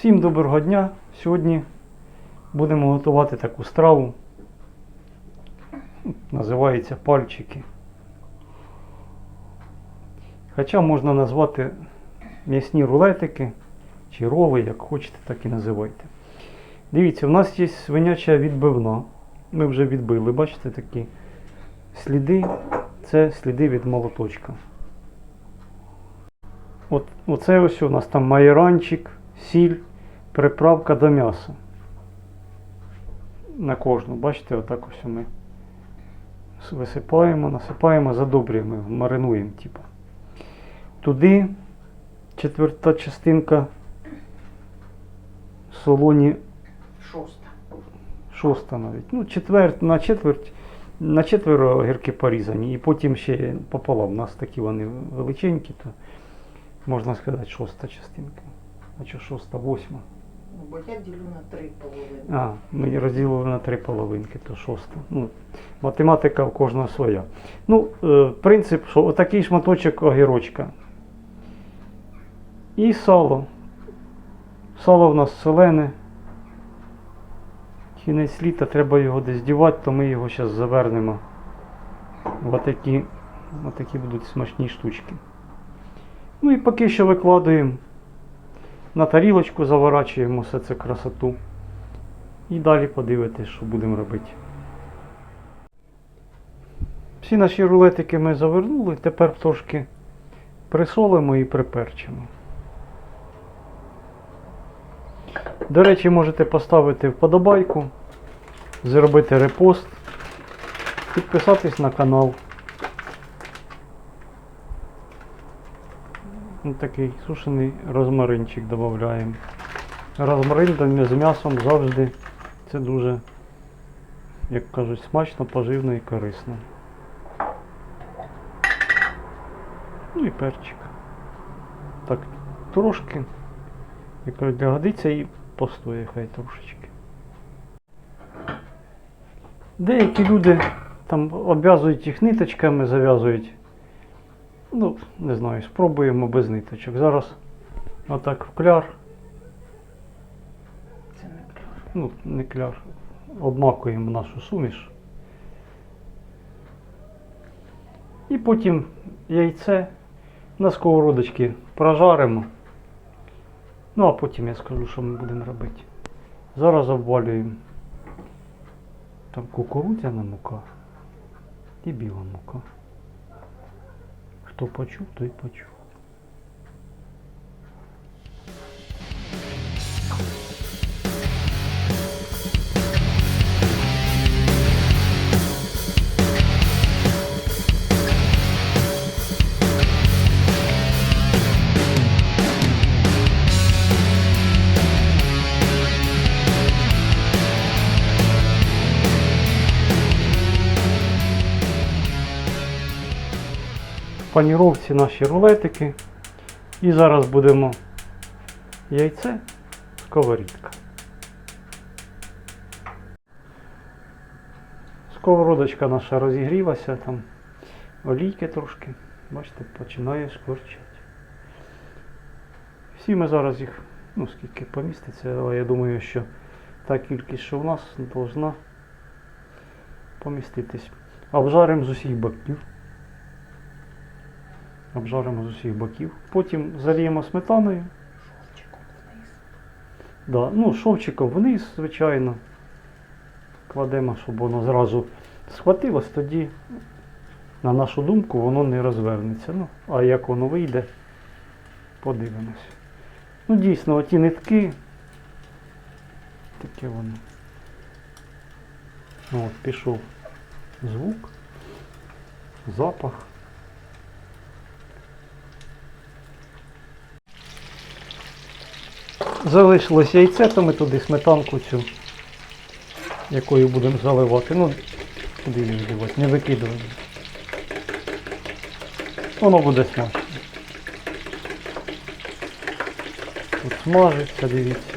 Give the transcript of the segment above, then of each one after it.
Всім доброго дня! Сьогодні будемо готувати таку страву. Називається пальчики. Хоча можна назвати м'ясні рулетики чи роли, як хочете, так і називайте. Дивіться, у нас є свиняча відбивна. Ми вже відбили, бачите такі сліди. Це сліди від молоточка. От, оце ось у нас там майоранчик, сіль, приправка до м'яса. На кожну, бачите, отак ось ми висипаємо, насипаємо, задобрюємо, маринуємо, типу. Туди четверта частинка солоні, Шоста. шоста навіть. Ну, четверть, на четверть, на четверо огірки порізані, і потім ще пополам. У нас такі вони величенькі, то можна сказати шоста частинка. А що шоста, восьма. Бо я ділю на три половини. А, ми розділили на три половинки, то шоста. Ну, математика в кожного своя. Ну, е, принцип, що отакий шматочок огірочка. І сало. Сало в нас солене. Кінець літа треба його десь дівати, то ми його зараз завернемо. Отакі, отакі будуть смачні штучки. Ну і поки що викладуємо на тарілочку, заворачуємо все це красоту. І далі подивитись, що будемо робити. Всі наші рулетики ми завернули, тепер трошки присолимо і приперчимо. До речі, можете поставити вподобайку, зробити репост, підписатись на канал. Ось такий сушений розмаринчик додаємо. Розмарин з м'ясом завжди це дуже, як кажуть, смачно, поживно і корисно. Ну і перчик. Так, трошки. Як для годиться і постоє хай трошечки. Деякі люди там обв'язують їх ниточками, зав'язують. Ну, не знаю, спробуємо без ниточок. Зараз отак в кляр. Це не кляр. ну, не кляр, обмакуємо нашу суміш. І потім яйце на сковородочці прожаримо. Ну, а потім я скажу, що ми будемо робити. Зараз обвалюємо там кукурудзяна мука і біла мука. Хто почув, той почув. Паніровці наші рулетики. І зараз будемо яйце, сковорідка. Сковородочка наша розігрілася, там олійки трошки, бачите, починає шкварчати. Всі ми зараз їх, ну скільки поміститься, але я думаю, що та кількість, що в нас, повинна поміститись. Обжаримо з усіх боків. Обжаримо з усіх боків. Потім заліємо сметаною. Шовчиком вниз. Да, ну, шовчиком вниз, звичайно. Кладемо, щоб воно зразу схватилось, тоді, на нашу думку, воно не розвернеться. Ну, а як воно вийде, подивимось. Ну, дійсно, оті нитки. Таке воно. Ну, От, пішов звук, запах. Залишилось яйце, то ми туди сметанку цю, якою будемо заливати. Ну, куди її вливати, не викидуємо. Воно буде смачно. Тут смажиться, дивіться.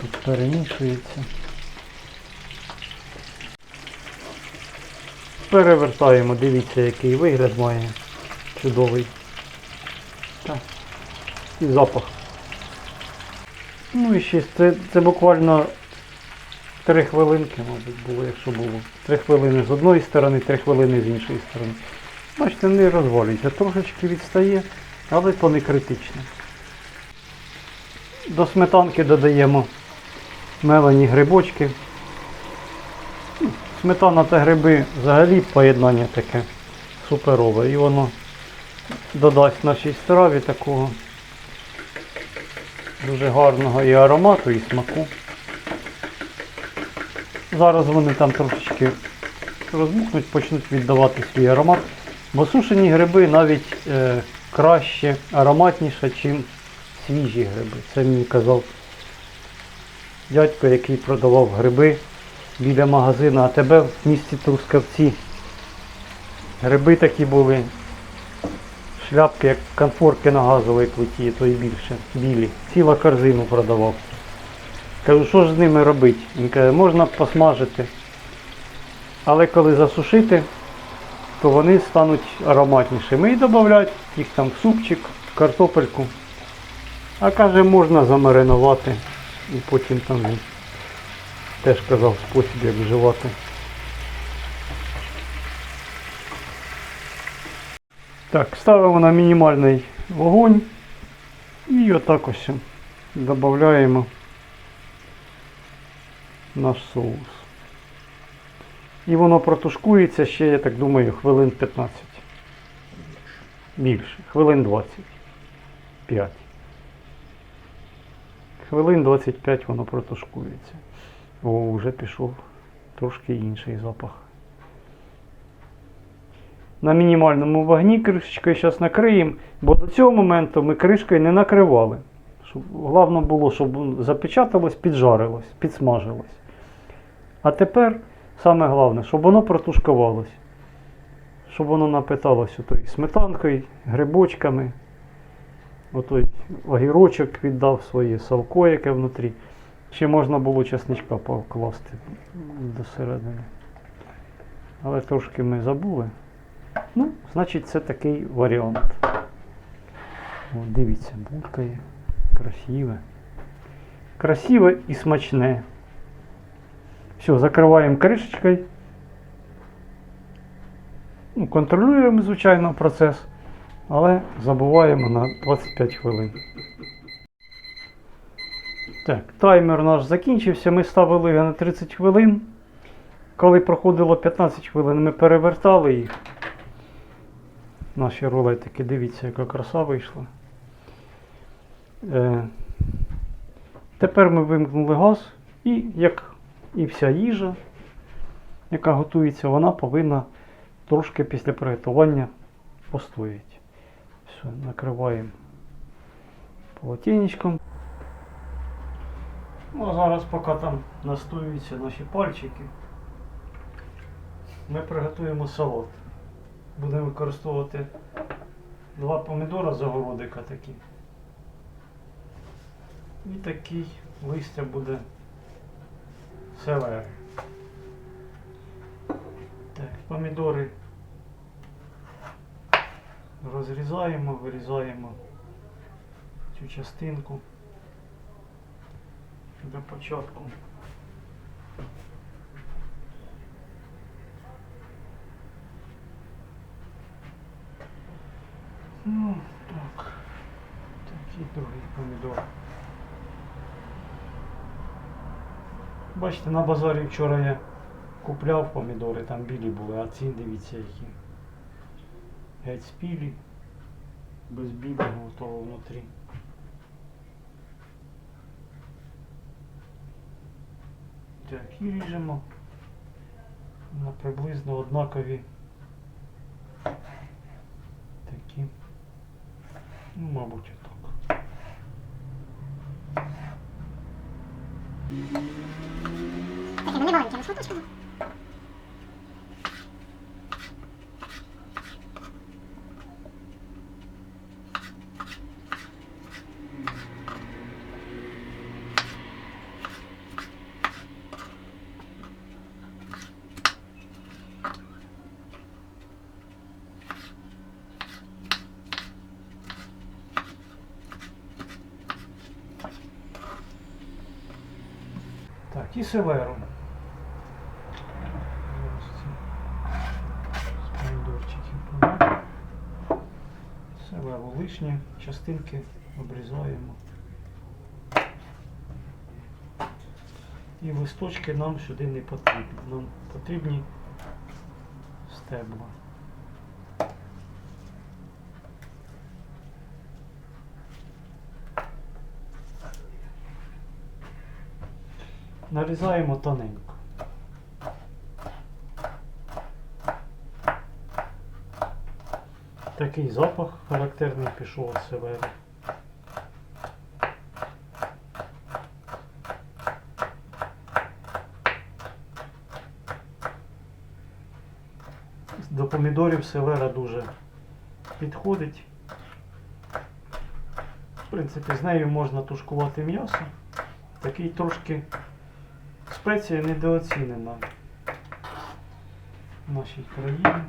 Тут перемішується. Перевертаємо, дивіться, який вигляд має. Чудовий. І запах. Ну і ще це, це буквально 3 хвилинки, мабуть, було, якщо було. 3 хвилини з одної сторони, 3 хвилини з іншої сторони. Бачите, не розвалюється, трошечки відстає, але то не критично. До сметанки додаємо мелені грибочки. Ну, Сметана та гриби взагалі поєднання таке суперове. І воно додасть нашій страві такого дуже гарного і аромату, і смаку. Зараз вони там трошечки розмухнуть, почнуть віддавати свій аромат. Бо сушені гриби навіть е, краще, ароматніше, ніж свіжі гриби. Це мені казав дядько, який продавав гриби біля магазину, а тебе в місті Трускавці. Гриби такі були, шляпки, як конфорки на газовій плиті, то й більше, білі. Ціла корзину продавав. Кажу, що ж з ними робити? Він каже, можна посмажити. Але коли засушити, то вони стануть ароматнішими. І додають їх там в супчик, в картопельку. А каже, можна замаринувати. І потім там він теж казав спосіб, як вживати. Так, ставимо на мінімальний вогонь і отак ось додаємо наш соус. І воно протушкується ще, я так думаю, хвилин 15. Більше. Хвилин 25. Хвилин 25 воно протушкується. О, вже пішов трошки інший запах. На мінімальному вогні кришечкою зараз накриємо, бо до цього моменту ми кришкою не накривали. Головне було, щоб запечаталось, піджарилось, підсмажилось. А тепер саме головне, щоб воно протушкувалось. Щоб воно напиталось отою сметанкою, грибочками. Отой огірочок віддав своє салко, яке внутрі. Ще можна було чесничка покласти до середини. Але трошки ми забули. Ну, значить, це такий варіант. О, дивіться, булькає. Красиве. Красиве і смачне. Все, закриваємо кришечкою. Ну, контролюємо, звичайно, процес, але забуваємо на 25 хвилин. Так, таймер наш закінчився. Ми ставили його на 30 хвилин. Коли проходило 15 хвилин, ми перевертали їх. Наші рулетики, дивіться, яка краса вийшла. Е, тепер ми вимкнули газ і як і вся їжа, яка готується, вона повинна трошки після приготування постояти. Все, накриваємо полотенечком. Ну, а зараз, поки там настоюються наші пальчики, ми приготуємо салат. Будемо використовувати два помідора з огородика такі. І такий листя буде селери. Так, помідори розрізаємо, вирізаємо цю частинку для початку. Ну, так. Такий другий помідор. Бачите, на базарі вчора я купляв помідори, там білі були, а ці дивіться які. Геть спілі, без білого того внутрі. Так, і ріжемо на приблизно однакові такі. Ну, мабуть, Подати. Селеру лишні частинки обрізаємо. І листочки нам сюди не потрібні. Нам потрібні стебла. Нарізаємо тоненько. Такий запах характерний пішов від селери. До помідорів селера дуже підходить. В принципі, з нею можна тушкувати м'ясо. Такий трошки спеція недооцінена в нашій країні.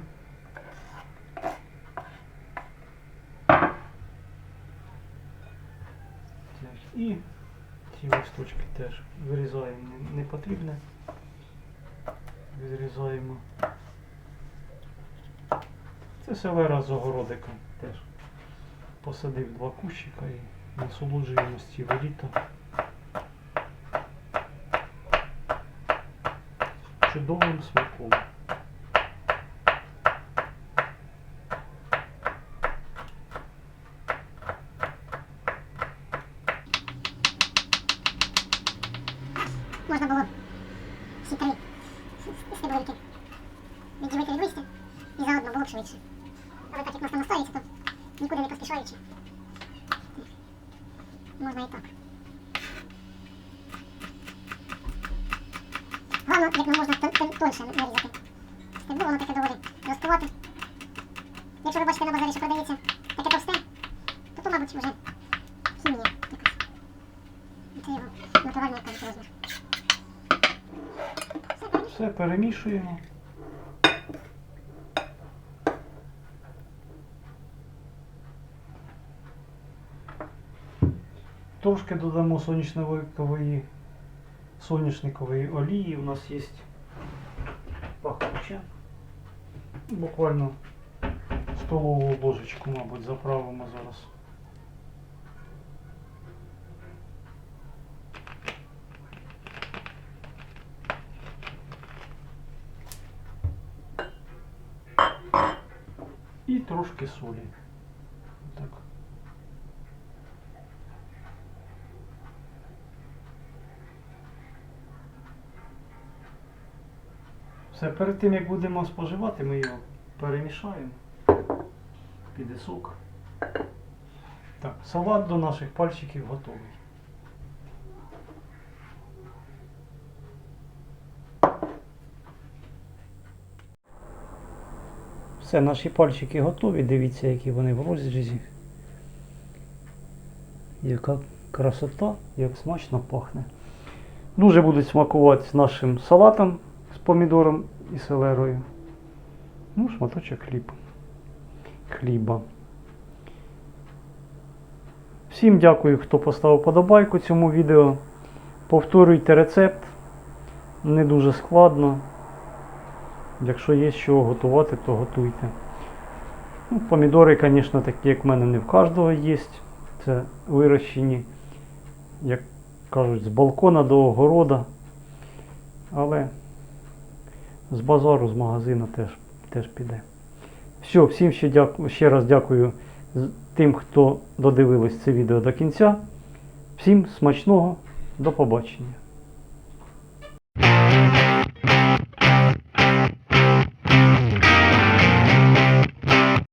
І ці листочки теж вирізаємо не- не потрібне. Відрізаємо. Це селера з огородика теж. Посадив два кущика і насолоджуємось ціле літо. Чудовим смаком. Можна було всі три стеблинки відділити від листя і заодно було б швидше. Але так як нас там настоїться, то нікуди не поспішаючи. Можна і так. Головне, як не можна тон- тон- тоньше нарізати. Стебло, воно таке доволі розкривати. Якщо ви бачите на базарі, що продається таке товсте, то то, мабуть, вже хімія якась. Це його натуральний якийсь розмір. Все, перемішуємо. Трошки додамо соняшникової, соняшникової олії. У нас є пахуча. Буквально столову ложечку, мабуть, заправимо зараз. І трошки солі. Все, перед тим як будемо споживати, ми його перемішаємо. Піде сок. Так, салат до наших пальчиків готовий. Все, наші пальчики готові. Дивіться, які вони в розрізі. Яка красота, як смачно пахне. Дуже будуть смакувати з нашим салатом помідором і селерою. Ну, шматочок хліб. Хліба. Всім дякую, хто поставив подобайку цьому відео. Повторюйте рецепт. Не дуже складно. Якщо є що готувати, то готуйте. Ну, помідори, звісно, такі, як в мене, не в кожного є. Це вирощені, як кажуть, з балкона до огорода. Але з базару, з магазину теж, теж піде. Все, всім ще, дяку, ще раз дякую тим, хто додивились це відео до кінця. Всім смачного, до побачення.